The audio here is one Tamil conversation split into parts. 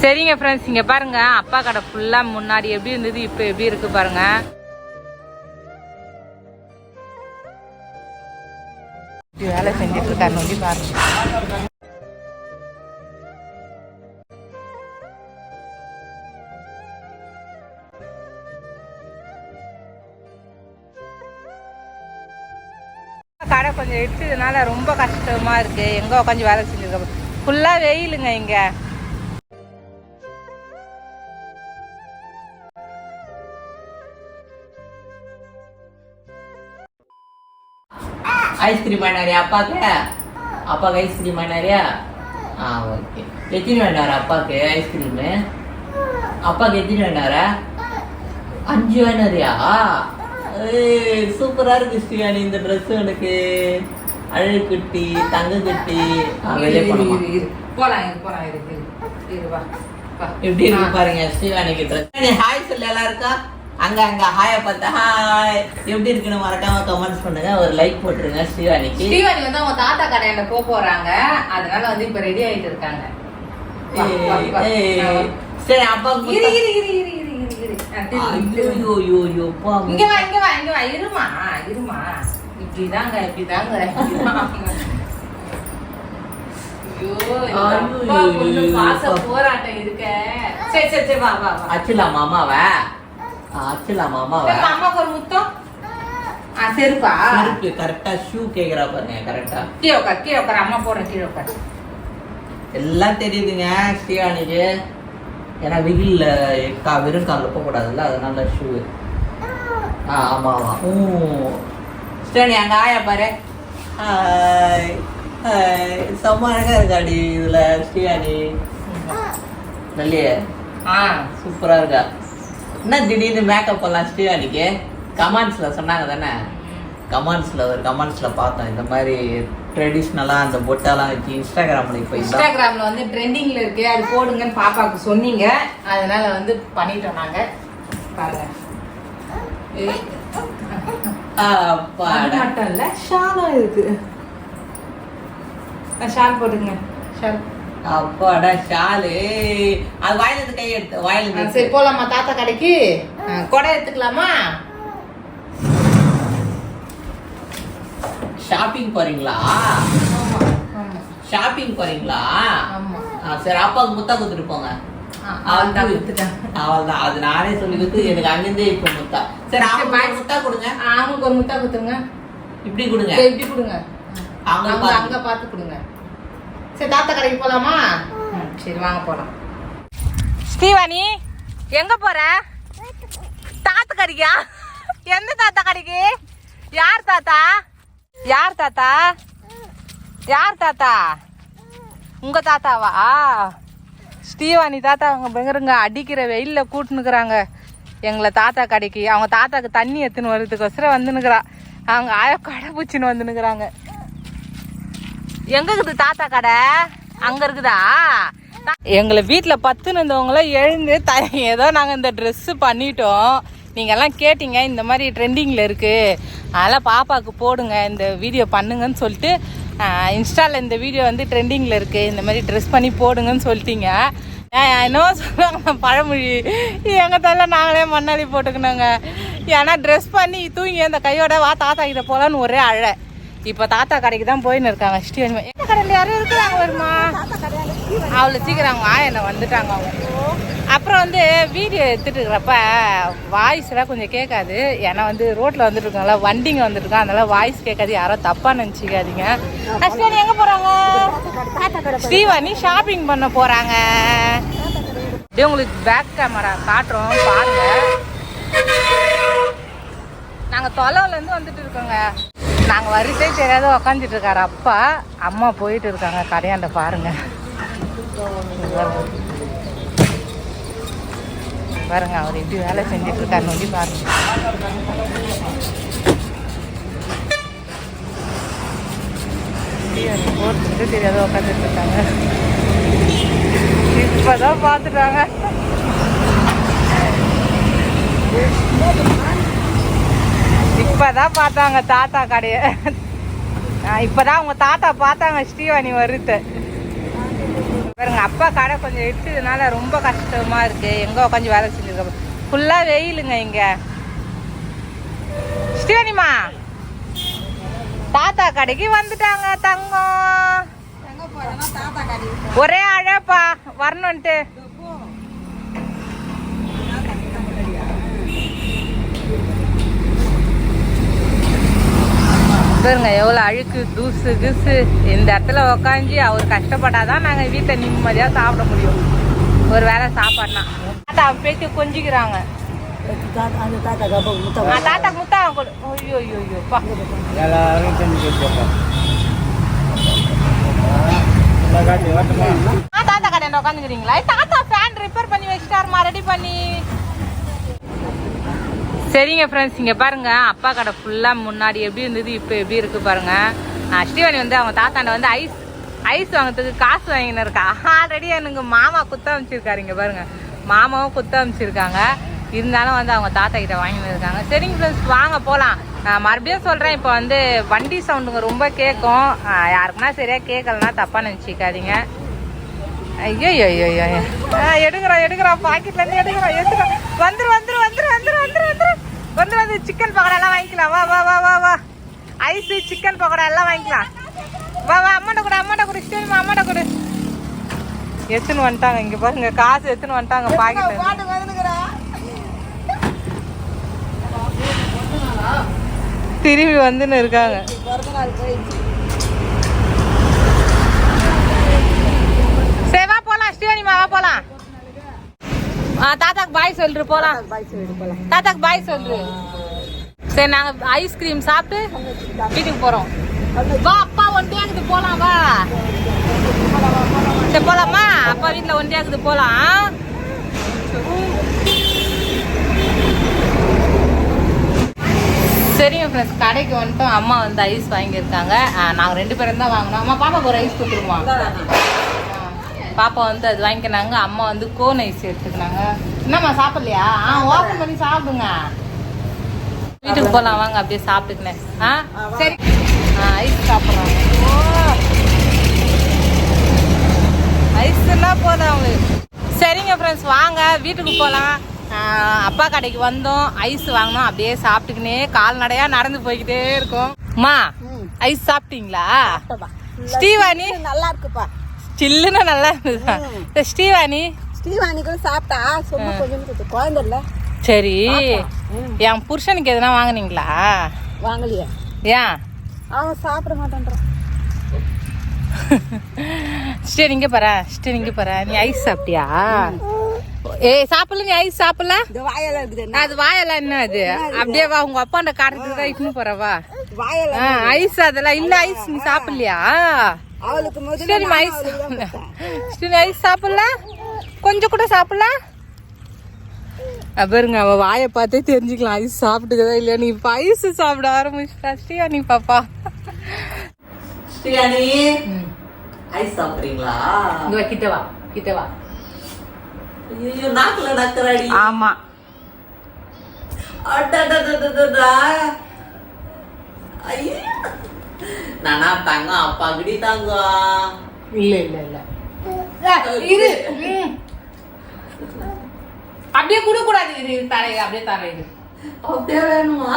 சரிங்க ஃப்ரெண்ட்ஸ் இங்க பாருங்க அப்பா கடை ஃபுல்லா முன்னாடி எப்படி இருந்தது இப்போ எப்படி இருக்கு பாருங்க. இப்படி வேலை செஞ்சுட்டு இருக்காரு நோக்கி பாருங்க. கடை கொஞ்சம் இடிச்சதுனால ரொம்ப கஷ்டமா இருக்கு. எங்க உட்காந்து வேலை செஞ்சிருக்க ஃபுல்லா வெயிலுங்க இங்க. ஐஸ்கிரீம் வேணாரியா அப்பாக்கு? அப்பாவுக்கு ஐஸ்கிரீம் வேணாரியா ஆ ஓகே எத்தனை வேண்டாரா அப்பாவுக்கு ஐஸ்கிரீமு அப்பாவுக்கு எத்தனை வேண்டாரா அஞ்சு வேணாரியா சூப்பரா இருக்கு ஸ்ரீயானி இந்த ட்ரெஸ் எனக்கு அழகு குட்டி தங்க குட்டி. போலாம் போலாம் இருக்கு எப்படி இருக்கு பாருங்க ஸ்ரீவாணிக்கு ட்ரெஸ் ஹாய் சொல்லு எல்லாருக்கும். அங்க அங்க ஹாய பார்த்தா ஹாய் எப்படி இருக்குன்னு மறக்காம கமெண்ட்ஸ் பண்ணுங்க ஒரு லைக் போட்டுருங்க ஸ்ரீவாணிக்கு. ஸ்ரீவாணி வந்து அவங்க தாத்தா கடையில போக போறாங்க. அதனால வந்து இப்ப ரெடி ஆயிட்டு இருக்காங்க. சரி அப்பாவுக்கு இரு. இரு இரு இரு இரு இரு. ஐயோ, ஐயோ, ஐயோ, அப்பா. இங்க வா இங்க வா இங்க வா. இருமா இருமா. இப்படிதாங்க இப்படிதாங்க. அப்பா அப்பா. போராட்டம் இருக்க சரி சரி சரி வா வா வா. அச்சுலா மாமாவ சரி, அம்மாக்கு ஒரு முத்தம்? சரிப்பா? செருப்பு கரெக்டா ஷூ கேக்குறா பாருங்க கரெக்டா கீழே உட்கார் கீழே உட்கார் அம்மா போடுறேன் கீழே உட்கார். எல்லாம் தெரியுதுங்க ஸ்ரீவாணிக்கு ஏன்னா வெயில்ல கா வெறும் காலில் போகக்கூடாதுல்ல அதனால ஷூ ஆ ஆமா ஆமா. ஊ ஸ்ரீவாணி அங்க ஆயா பாரு. செம்ம அழகா இருக்காடி இதுல ஸ்ரீவாணி நல்லியே ஆ. சூப்பரா இருக்கா. என்ன திடீர்னு மேக்கப் பண்ணலாம் ஸ்ரீவாணிக்கு கமெண்ட்ஸ்ல சொன்னாங்க தானே? கமெண்ட்ஸ்ல ஒரு கமெண்ட்ஸ்ல பார்த்தோம். இந்த மாதிரி ட்ரெடிஷ்னலா அந்த பொட்டெல்லாம் வச்சு இன்ஸ்டாகிராம்ல இப்போ இன்ஸ்டாகிராம்ல வந்து ட்ரெண்டிங்ல இருக்கு அது போடுங்கன்னு பாப்பாக்கு சொன்னீங்க. அதனால வந்து பண்ணிட்டோம் நாங்க. பாருங்க. மட்டும் இல்ல ஷாலும் இருக்கு. ஷால் போட்டுங்க ஷால் அப்பாடா ஷாலு. அது வாயில இருந்து கை எடுத்து வாயில சரி போலாமா தாத்தா கடைக்கு. கொடை எடுத்துக்கலாமா? ஷாப்பிங் போறீங்களா? ஷாப்பிங் போறீங்களா? சரி அப்பாவுக்கு முத்தா கொடுத்துட்டு போங்க. ஆ, அவள்தான் கொடுத்துட்டேன் அவள்தான் அது நானே சொல்லி கொடுத்து எனக்கு அங்கிருந்தே இப்ப முத்தா. சரி அவங்க. முத்தா கொடுங்க. அவங்களுக்கு ஒரு முத்தா கொடுத்துருங்க. இப்படி கொடுங்க. இப்படி கொடுங்க. அவங்க. அங்க பார்த்து கொடுங்க. சரி தாத்தா கடைக்கு போலாமா? ம், சரி வாங்க போலாம். ஸ்ரீவாணி எங்க போற? தாத்தா கடைக்கா? எந்த தாத்தா கடைக்கு? யார் தாத்தா? யார் தாத்தா? யார் தாத்தா? உங்க தாத்தாவா? ஸ்ரீவாணி தாத்தா அவங்க பெங்கருங்க அடிக்கிற வெயில்ல கூட்டுனுக்குறாங்க எங்களை தாத்தா கடைக்கு. அவங்க தாத்தாக்கு தண்ணி எடுத்துன்னு வர்றதுக்கோசரம் வந்துனுக்குறா அவங்க ஆய கடை பூச்சின்னு வந்துனுக்குறாங்க எங்க இருக்குது தாத்தா கடை? அங்க இருக்குதா? எங்களை வீட்டில் பத்துன்னு இருந்தவங்கள எழுந்து த ஏதோ நாங்கள் இந்த ட்ரெஸ்ஸு பண்ணிட்டோம். நீங்கள்லாம் கேட்டீங்க இந்த மாதிரி ட்ரெண்டிங்கில் இருக்குது அதெல்லாம் பாப்பாவுக்கு போடுங்க இந்த வீடியோ பண்ணுங்கன்னு சொல்லிட்டு இன்ஸ்டாவில் இந்த வீடியோ வந்து ட்ரெண்டிங்கில் இருக்குது இந்த மாதிரி ட்ரெஸ் பண்ணி போடுங்கன்னு சொல்லிட்டீங்க. என்னவோ சொல்லுவாங்க பழமொழி. எங்கள் தலை நாங்களே மண்ணாடி போட்டுக்கணுங்க. ஏன்னா ட்ரெஸ் பண்ணி தூங்கி அந்த கையோட வா தாத்தா கிட்ட போகலான்னு ஒரே அழை. இப்போ தாத்தா கடைக்கு தான் போயின்னு இருக்காங்க. ஸ்ரீவன்மா எந்த கடையில் யாரும் இருக்கிறாங்க வருமா? அவ்வளோ சீக்கிரம் அவங்க ஆயனை வந்துட்டாங்க அவங்க. அப்புறம் வந்து வீடியோ எடுத்துட்டு இருக்கிறப்ப வாய்ஸ்லாம் கொஞ்சம் கேட்காது. ஏன்னா வந்து ரோட்டில் வந்துட்டு இருக்காங்களா வண்டிங்க வந்துட்டு அதனால வாய்ஸ் கேட்காது. யாரும் தப்பாக நினச்சிக்காதீங்க. அஸ்வினி எங்கே போகிறாங்க ஸ்ரீவாணி ஷாப்பிங் பண்ண போகிறாங்க அப்படியே உங்களுக்கு பேக் கேமரா காட்டுறோம் பாருங்க. நாங்கள் தொலைவுலேருந்து வந்துட்டு இருக்கோங்க. நாங்கள் வரிசை தெரியாத உக்காந்துட்டு இருக்காரு அப்பா அம்மா போயிட்டு இருக்காங்க. கடையாண்ட பாருங்க. பாருங்க. பாருங்க அவர் எப்படி வேலை செஞ்சுட்டு இருக்காரு நொண்டி பாருங்க போட்டு தெரியாத உட்காந்துட்டு இருக்காங்க இப்பதான் பார்த்துட்டாங்க. இப்பதான் பார்த்தாங்க தாத்தா கடைய. இப்பதான் உங்க தாத்தா பார்த்தாங்க ஸ்ரீவாணி வருத்த பாருங்க அப்பா கடை கொஞ்சம் இடிச்சதுனால ரொம்ப கஷ்டமா இருக்கு. எங்க உட்காந்து வேலை செஞ்சிருக்க ஃபுல்லா வெயிலுங்க இங்க. ஸ்ரீவனிமா தாத்தா கடைக்கு வந்துட்டாங்க தங்கம். ஒரே அழப்பா வரணுன்ட்டு பாருங்க எவ்வளோ அழுக்கு தூசு கிசு. இந்த இடத்துல உக்காந்து அவர் கஷ்டப்பட்டாதான் நாங்கள் வீட்டில் நிம்மதியாக சாப்பிட முடியும். ஒரு வேளை சாப்பாடுனா. தாத்தா பேச்சு கொஞ்சிக்கிறாங்க. தாத்தா முத்த ஐயோ ஐயோ தாத்தா கடையில் உட்காந்துக்கிறீங்களா தாத்தா ஃபேன் ரிப்பேர் பண்ணி வச்சிட்டாருமா ரெடி பண்ணி. சரிங்க ஃப்ரெண்ட்ஸ் இங்கே பாருங்க அப்பா கடை ஃபுல்லாக முன்னாடி எப்படி இருந்தது இப்போ எப்படி இருக்குது பாருங்க. ஆ, ஸ்ரீவாணி வந்து அவங்க தாத்தாண்ட வந்து ஐஸ் ஐஸ் வாங்குறதுக்கு காசு வாங்கின்னு இருக்கா ஆல்ரெடி எனக்கு மாமா குத்த அமைச்சிருக்காரு இங்கே பாருங்க. மாமாவும் குத்த அமைச்சிருக்காங்க. இருந்தாலும் வந்து அவங்க தாத்தா கிட்ட வாங்கின்னு இருக்காங்க சரிங்க ஃப்ரெண்ட்ஸ் வாங்க போகலாம் மறுபடியும் சொல்கிறேன் இப்போ வந்து வண்டி சவுண்டுங்க ரொம்ப கேட்கும் ஆ, யாருக்குன்னா சரியாக கேட்கலன்னா தப்பாக நினச்சிக்காதீங்க. ஐயோ ஐயோ ஐயோ ஐயோ. ஆ, எடுக்கிறோம் எடுக்கிறோம் பாக்கெட்லேருந்து எடுக்கிறோம் எடுக்கிறோம் வந்துரு வந்துரு வந்துரு வந்துரு வந்துரு வந்துரு வந்து வந்து சிக்கன் பக்கோடா எல்லாம் வாங்கிக்கலாம். வா வா வா வா வா. ஐஸ் சிக்கன் பக்கோடா எல்லாம் வாங்கிக்கலாம். வா வா அம்மாட்ட கொடு அம்மாட்ட கொடு ஸ்டேமா அம்மாட்ட கொடு. எத்துன்னு வந்துட்டாங்க. இங்க பாருங்க காசு எத்துன்னு வந்துட்டாங்க பாக்கெட்ல. திரும்பி வந்துன்னு இருக்காங்க. சரி வா போலாம். ஸ்ரீவனிமா வா போலாம். தாத்தாக்கு பாய் சொல்லிரு போலாம். தாத்தாக்கு பாய் சொல்லிரு சரி நாங்க ஐஸ்கிரீம் சாப்பிட்டு வீட்டுக்கு போறோம். வா அப்பா ஒண்டியாக்குது போலாம் வா. சரி போலாமா? அப்பா வீட்டுல ஒண்டியாக்குது போலாம். சரிங்க ஃப்ரெண்ட்ஸ் கடைக்கு வந்துட்டோம். அம்மா வந்து ஐஸ் வாங்கியிருக்காங்க. நாங்கள் ரெண்டு பேரும் தான் வாங்கினோம். அம்மா பாப்பாக்கு ஒரு ஐஸ் கொடுத்துருவோம் பாப்பா வந்து அது வாங்கிக்கினாங்க. அம்மா வந்து கோன் ஐஸ் எடுத்துக்கினாங்க. என்னம்மா சாப்பிட்லையா? ஆ ஓப்பன் பண்ணி சாப்பிடுங்க. வீட்டுக்கு போகலாம் வாங்க அப்படியே சாப்பிட்டுக்கினேன் ஆ? சரி. ஆ ஐஸ் சாப்பிட்றாங்க ஐஸ் எல்லாம் போதும் அவங்களுக்கு. சரிங்க ஃப்ரெண்ட்ஸ் வாங்க வீட்டுக்கு போகலாம் அப்பா கடைக்கு வந்தோம். ஐஸ் வாங்கினோம் அப்படியே சாப்பிட்டுக்கினே. கால்நடையா நடந்து போய்கிட்டே இருக்கோம். அம்மா ஐஸ் சாப்பிட்டீங்களா? ஸ்ரீவாணி நல்லா இருக்குப்பா. சில்லுன்னு நல்லா இருந்தது ஸ்ரீவாணி ஸ்ரீவாணிக்கும் சாப்பிட்டா சும்மா கொஞ்சம் குழந்தை இல்ல. சரி. என் புருஷனுக்கு எதுனா வாங்குனீங்களா? வாங்கலையே. ஏன் அவன் சாப்பிட மாட்டேன்றான். ஸ்டே இங்க பாரு. ஸ்டே இங்க பாரு. நீ ஐஸ் சாப்பிட்டியா? ஏய் சாப்பிடல? நீ ஐஸ் சாப்பிடல அது வாயெல்லாம் என்ன அது? அப்படியே வா உங்க அப்பாண்ட காரத்துக்கு தான் இட்டுன்னு போற வா. வாயெல்லாம் ஐஸ் அதெல்லாம் இல்ல ஐஸ் நீ சாப்பிடலையா? சரி ஐஸ். சரி ஐஸ் சாப்பிடல? கொஞ்சம் கூட சாப்பிடல? பாருங்க அவ வாயை பார்த்தே தெரிஞ்சுக்கலாம். ஐஸ் சாப்பிட்டுக்கதா இல்லையா? நீ இப்ப ஐஸ் சாப்பிட ஆரம்பிச்சிட்டா. ஸ்ரீயா நீ பாப்பா. ஸ்ரீயானி ஐஸ் சாப்பிடுறீங்களா? இங்க வா கிட்ட வா கிட்ட வா. ஐயோ நாக்குல நக்கறாடி. ஆமா. அடடடடடடா. ஐயோ. நானா தங்கம் அப்பா கிடி தங்கம் இல்ல இல்ல இல்ல. இரு. அப்படியே குடு கூடாது இது இது தரை அப்படியே தரை இது. அப்படியே வேணுமா?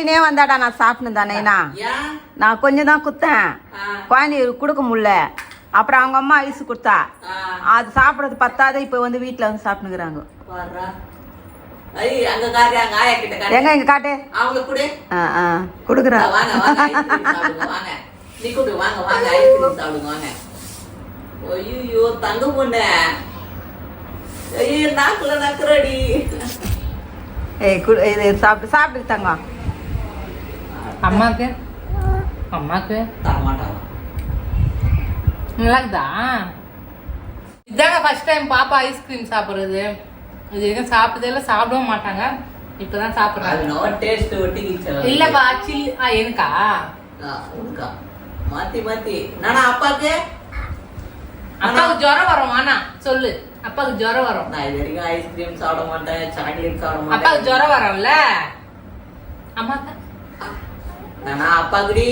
என்னை வந்தாடா நான் சாப்பிட்டு தானேண்ணா நான் கொஞ்சம் தான் குத்தேன். குழந்தை கொடுக்க முடியல. அப்புறம் அவங்க அம்மா ஐஸ் கொடுத்தா. அது சாப்பிட்றது பத்தாத இப்போ வந்து வீட்டில் வந்து சாப்பிட்டுக்கிறாங்க பாருடா. ஐ, அங்க காட்டு, அங்க ஆயா கிட்ட காட்டு. எங்க இங்க காட்டு. அவங்களுக்கு ஐயையோ, தங்க பொண்ணு. ஐயோ, நாக்குல நக்குறடி. ஏய் குடு இது சாப்பிட்டு சாப்பிட்டு தங்க அம்மாக்கு? அம்மாக்கு? தரமாட்டாங்க. நல்லா இருக்குதா இதாங்க ஃபர்ஸ்ட் டைம் பாப்பா ஐஸ்கிரீம் சாப்பிடுறது. இது எதுவும் சாப்பிட்டதே இல்லை சாப்பிடவும் மாட்டாங்க. இப்பதான் அது சாப்பிடுறாங்க. இல்லப்பா சில் ஆ எனக்கா? மாத்தி மாத்தி. நானா அப்பாக்கு? அப்பாவுக்கு ஜுரம் வரும் ஆனா சொல்லு. அப்பாவுக்கு ஜுரம் வரும். நான் இது வரைக்கும் ஐஸ்கிரீம் சாப்பிட மாட்டேன் சாக்லேட் சாப்பிட அப்பாவுக்கு மாட்டேன் ஜுரம் வரும்ல? அம்மாக்கு நானா அப்பாக்குடி.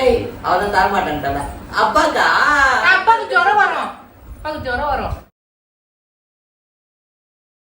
ஏய் அவதான் தர மாட்டேன்டல அப்பாக்கா? அப்பாவுக்கு ஜுரம் வரும். அப்பாவுக்கு ஜுரம் வரும்.